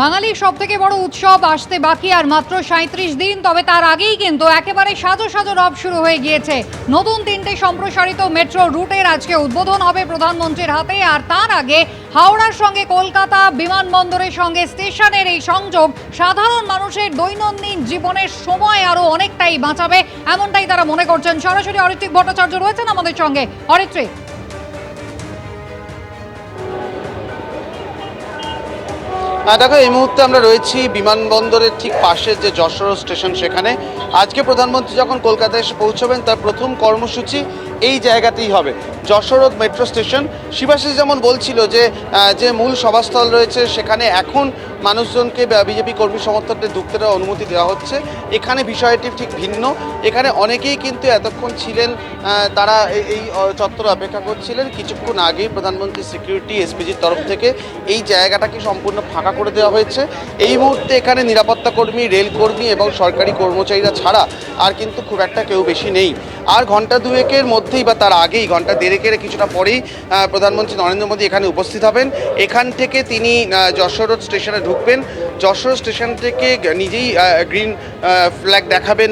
বাঙালির সব থেকে বড় উৎসব আসতে বাকি আর মাত্র সাঁত্রিশ দিন, তবে তার আগেই কিন্তু একেবারে সাজো সাজো রব শুরু হয়ে গিয়েছে। নতুন তিনটে সম্প্রসারিত মেট্রো রুটের আজকে উদ্বোধন হবে প্রধানমন্ত্রীর হাতে, আর তার আগে হাওড়ার সঙ্গে কলকাতা বিমানবন্দরের সঙ্গে স্টেশনের এই সংযোগ সাধারণ মানুষের দৈনন্দিন জীবনের সময় আরও অনেকটাই বাঁচাবে, এমনটাই তারা মনে করছেন। সরাসরি অরিত্রিক ভট্টাচার্য রয়েছেন আমাদের সঙ্গে। অরিত্রিক। দেখো, এই মুহূর্তে আমরা রয়েছি বিমানবন্দরের ঠিক পাশে যে যশোর স্টেশন সেখানে। আজকে প্রধানমন্ত্রী যখন কলকাতায় এসে পৌঁছবেন, তার প্রথম কর্মসূচি এই জায়গাতেই হবে। যশোরত মেট্রো স্টেশন। শিবাশিস যেমন বলছিল যে যে মূল সভাস্থল রয়েছে, সেখানে এখন মানুষজনকে বিজেপি কর্মী সমর্থকদের ঢুকতে অনুমতি দেওয়া হচ্ছে। এখানে বিষয়টি ঠিক ভিন্ন। এখানে অনেকেই কিন্তু এতক্ষণ ছিলেন তারা এই- চত্বরে অপেক্ষা করছিলেন। কিছুক্ষণ আগেই প্রধানমন্ত্রী সিকিউরিটি এসপিজির তরফ থেকে এই জায়গাটাকে সম্পূর্ণ ফাঁকা করে দেওয়া হয়েছে। এই মুহূর্তে এখানে নিরাপত্তা কর্মী, রেল কর্মী এবং সরকারি কর্মচারীরা ছাড়া আর কিন্তু খুব একটা কেউ বেশি নেই। আর ঘণ্টা দুয়েকের মধ্যেই বা তার আগেই ঘণ্টা দেড়েকের কিছুটা পরেই প্রধানমন্ত্রী নরেন্দ্র মোদী এখানে উপস্থিত হবেন। এখান থেকে তিনি যশোর রোড স্টেশনে ঢুকবেন। যশোর স্টেশন থেকে নিজেই গ্রিন ফ্ল্যাগ দেখাবেন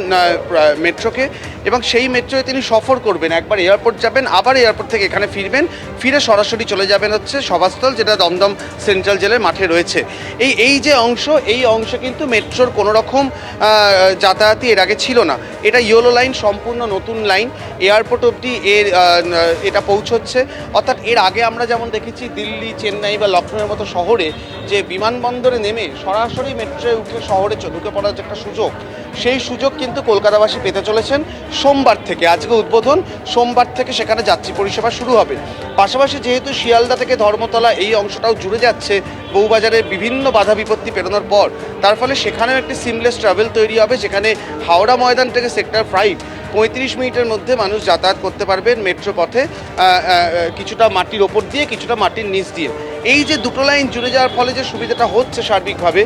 মেট্রোকে। এবং সেই মেট্রোয় তিনি সফর করবেন। একবার এয়ারপোর্ট যাবেন, আবার এয়ারপোর্ট থেকে এখানে ফিরবেন। ফিরে সরাসরি চলে যাবেন হচ্ছে সভাস্থল, যেটা দমদম সেন্ট্রাল জেলের মাঠে রয়েছে। এই এই যে অংশ, এই অংশ কিন্তু মেট্রোর কোনো রকম যাতায়াতই এর আগে ছিল না। এটা ইয়েলো লাইন সম্পূর্ণ নতুন লাইন এয়ারপোর্ট অবধি এর এটা পৌঁছচ্ছে। অর্থাৎ এর আগে আমরা যেমন দেখেছি দিল্লি, চেন্নাই বা লখনৌয়ের মতো শহরে যে বিমানবন্দরে নেমে সরাসরি মেট্রোয় উঠে শহরে ঢুকে পড়ার একটা সুযোগ সেই সুযোগ কিন্তু কলকাতাবাসী পেতে চলেছেন সোমবার থেকে। আজকে উদ্বোধন, সোমবার থেকে সেখানে যাত্রী পরিষেবা শুরু হবে। পাশাপাশি যেহেতু শিয়ালদা থেকে ধর্মতলা এই অংশটাও জুড়ে যাচ্ছে বউবাজারের বিভিন্ন বাধা বিপত্তি পেরোনোর পর, তার ফলে সেখানেও একটি সিমলেস ট্রাভেল তৈরি হবে, যেখানে হাওড়া ময়দান থেকে সেক্টর ফাইভ পঁয়ত্রিশ মিনিটের মধ্যে মানুষ যাতায়াত করতে পারবেন মেট্রো পথে কিছুটা মাটির ওপর দিয়ে, কিছুটা মাটির নিচ দিয়ে। এই যে দুটো লাইন জুড়ে যাওয়ার ফলে যে সুবিধাটা হচ্ছে সার্বিকভাবে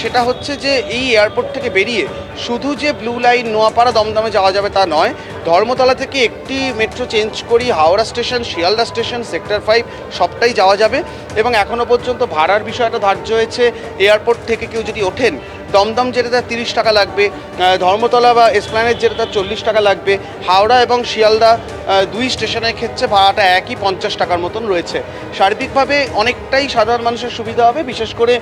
সেটা হচ্ছে যে এই এয়ারপোর্ট থেকে বেরিয়ে শুধু যে ব্লু লাইন নোয়াপাড়া দমদমে যাওয়া যাবে তা নয়, ধর্মতলা থেকে একটি মেট্রো চেঞ্জ করি, Howrah station Sealdah station sector five সবটাই যাওয়া যাবে। এবং এখনও পর্যন্ত ভাড়ার বিষয়টা ধার্য হয়েছে এয়ারপোর্ট থেকে কেউ যদি ওঠেন, দমদম যেতে তার তিরিশ টাকা লাগবে ধর্মতলা বা এসপ্ল্যানেড যেতে তার চল্লিশ টাকা লাগবে, হাওড়া এবং শিয়ালদা দুই স্টেশনের ক্ষেত্রে ভাড়াটা একই পঞ্চাশ টাকার মতন রয়েছে। সার্বিকভাবে অনেকটাই সাধারণ মানুষের সুবিধা হবে, বিশেষ করে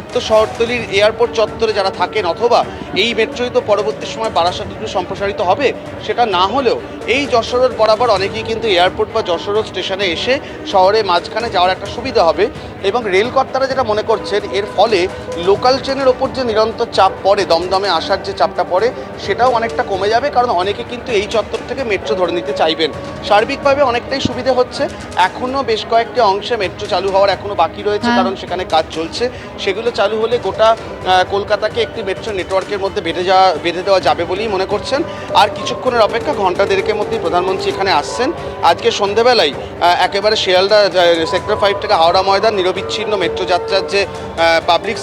উত্তর শহরতলির এয়ারপোর্ট চত্বরে যারা থাকেন অথবা এই মেট্রোই তো পরবর্তী সময় বারাসাত সম্প্রসারিত হবে, সেটা না হলেও এই যশোর বরাবর অনেকেই কিন্তু এয়ারপোর্ট বা যশোর স্টেশনে এসে শহরে মাঝখানে যাওয়ার একটা সুবিধা হবে এবং রেলকর্তারা যেটা মনে করছেন, এর ফলে লোকাল ট্রেনের ওপর যে নিরন্তর চাপ পড়ে, দমদমে আসার যে চাপটা পড়ে, সেটাও অনেকটা কমে যাবে। কারণ অনেকে কিন্তু এই চত্বর থেকে মেট্রো ধরে নিতে চাইবেন। সার্বিকভাবে অনেকটাই সুবিধে হচ্ছে। এখনও বেশ কয়েকটি অংশে মেট্রো চালু হওয়ার এখনও বাকি রয়েছে হ্যাঁ। কারণ সেখানে কাজ চলছে। সেগুলো চালু হলে গোটা কলকাতাকে একটি মেট্রো নেটওয়ার্কের মধ্যে বেঁধে যাওয়া, বেঁধে দেওয়া যাবে বলেই মনে করছেন। আর কিছুক্ষণের অপেক্ষা ঘণ্টা দেড়েকের মধ্যেই প্রধানমন্ত্রী এখানে আসছেন। আজকে সন্ধেবেলায় একেবারে শিয়ালদা সেক্টর ফাইভ থেকে হাওড়া ময়দান নিরবিচ্ছিন্ন মেট্রো যাত্রার যে পাবলিক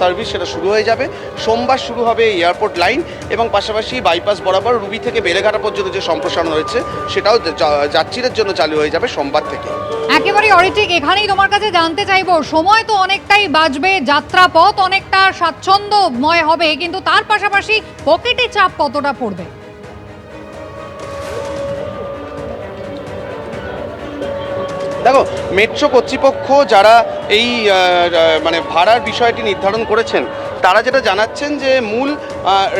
সার্ভিস সেটা শুরু হয়ে যাবে। সোমবার শুরু হবে এয়ারপোর্ট লাইন এবং পাশাপাশি বাইপাস বরাবর রুবি থেকে বেলেঘাটা পর্যন্ত যে সম্প্রসারণ হয়েছে, সেটাও যাত্রীদের জন্য চালু হয়ে যাবে সোমবার থেকে। একেবারে অরিত্রিক এখানেই তোমার কাছে জানতে চাইব, সময় তো অনেকটাই বাঁচবে, যাত্রাপথ অনেকটা স্বাচ্ছন্দ্যময় হবে, কিন্তু তার পাশাপাশি পকেটে চাপ কতটা পড়বে? দেখো, মেট্রো কর্তৃপক্ষ যারা এই মানে ভাড়ার বিষয়টি নির্ধারণ করেছেন, তারা যেটা জানাচ্ছেন যে মূল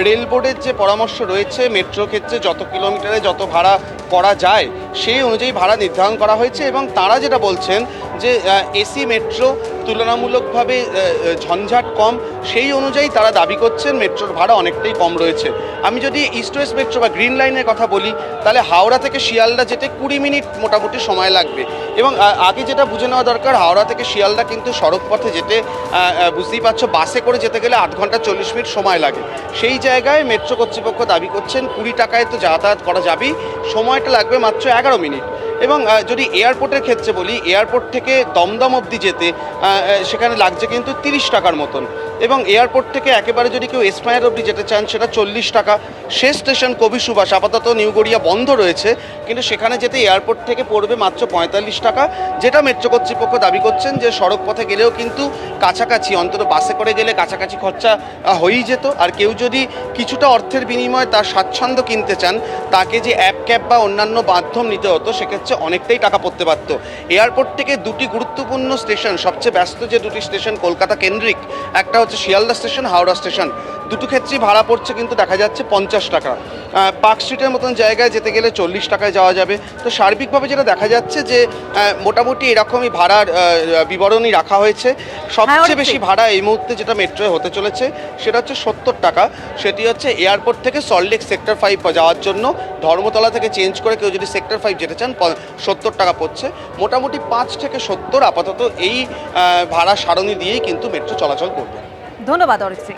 রেল বোর্ডের যে পরামর্শ রয়েছে, মেট্রো ক্ষেত্রে যত কিলোমিটারে যত ভাড়া করা যায়, সেই অনুযায়ী ভাড়া নির্ধারণ করা হয়েছে এবং তারা যেটা বলছেন যে এসি, মেট্রো তুলনামূলকভাবে ঝঞ্ঝাট কম। সেই অনুযায়ী তারা দাবি করছেন মেট্রোর ভাড়া অনেকটাই কম রয়েছে। আমি যদি ইস্ট ওয়েস্ট মেট্রো বা গ্রিন লাইনের কথা বলি, তাহলে হাওড়া থেকে শিয়ালদা যেতে কুড়ি মিনিট মোটামুটি সময় লাগবে। এবং আগে যেটা বুঝে নেওয়া দরকার, হাওড়া থেকে শিয়ালদা কিন্তু সড়ক পথে যেতে বুঝতেই পারছ, বাসে করে যেতে গেলে আধ ঘণ্টা চল্লিশ মিনিট সময় লাগে। সেই জায়গায় মেট্রো কর্তৃপক্ষ দাবি করছেন, কুড়ি টাকায় তো যাতায়াত করা যাবেই, সময়টা লাগবে মাত্র এগারো মিনিট। এবং যদি এয়ারপোর্টের ক্ষেত্রে বলি, এয়ারপোর্ট থেকে দমদম অবধি যেতে সেখানে লাগছে কিন্তু তিরিশ টাকার মতন। এবং এয়ারপোর্ট থেকে একেবারে যদি কেউ এসমায়ার অবধি যেতে চান, সেটা চল্লিশ টাকা। শেষ স্টেশন কবি সুভাষ, আপাতত নিউ গড়িয়া বন্ধ রয়েছে, কিন্তু সেখানে যেতে এয়ারপোর্ট থেকে পড়বে মাত্র পঁয়তাল্লিশ টাকা, যেটা মেট্রো কর্তৃপক্ষ দাবি করছেন যে সড়ক পথে গেলেও কিন্তু কাছাকাছি, অন্তত বাসে করে গেলে কাছাকাছি খরচা হয়েই যেত। আর কেউ যদি কিছুটা অর্থের বিনিময়ে তার স্বাচ্ছন্দ্য কিনতে চান, তাকে যে অ্যাপ ক্যাব বা অন্যান্য মাধ্যম নিতে হতো, সেক্ষেত্রে অনেকটাই টাকা পড়তে পারত এয়ারপোর্ট থেকে দুটি গুরুত্বপূর্ণ স্টেশন, সবচেয়ে ব্যস্ত যে দুটি স্টেশন কলকাতা কেন্দ্রিক, একটা হচ্ছে শিয়ালদা স্টেশন হাওড়া স্টেশন। দুটো ক্ষেত্রেই ভাড়া পড়ছে কিন্তু দেখা যাচ্ছে পঞ্চাশ টাকা। পার্ক স্ট্রিটের মতন জায়গায় যেতে গেলে চল্লিশ টাকায় যাওয়া যাবে। তো সার্বিকভাবে যেটা দেখা যাচ্ছে যে মোটামুটি এরকমই ভাড়ার বিবরণী রাখা হয়েছে। সবচেয়ে বেশি ভাড়া এই মুহূর্তে যেটা মেট্রোয় হতে চলেছে সেটা হচ্ছে সত্তর টাকা। সেটি হচ্ছে এয়ারপোর্ট থেকে সল্টলেক সেক্টর ফাইভ যাওয়ার জন্য। ধর্মতলা থেকে চেঞ্জ করে কেউ যদি সেক্টর ফাইভ যেতে চান সত্তর টাকা পড়ছে। মোটামুটি পাঁচ থেকে সত্তর আপাতত এই ভাড়া সারণি দিয়েই কিন্তু মেট্রো চলাচল করবে। ধন্যবাদ অরিত্রী।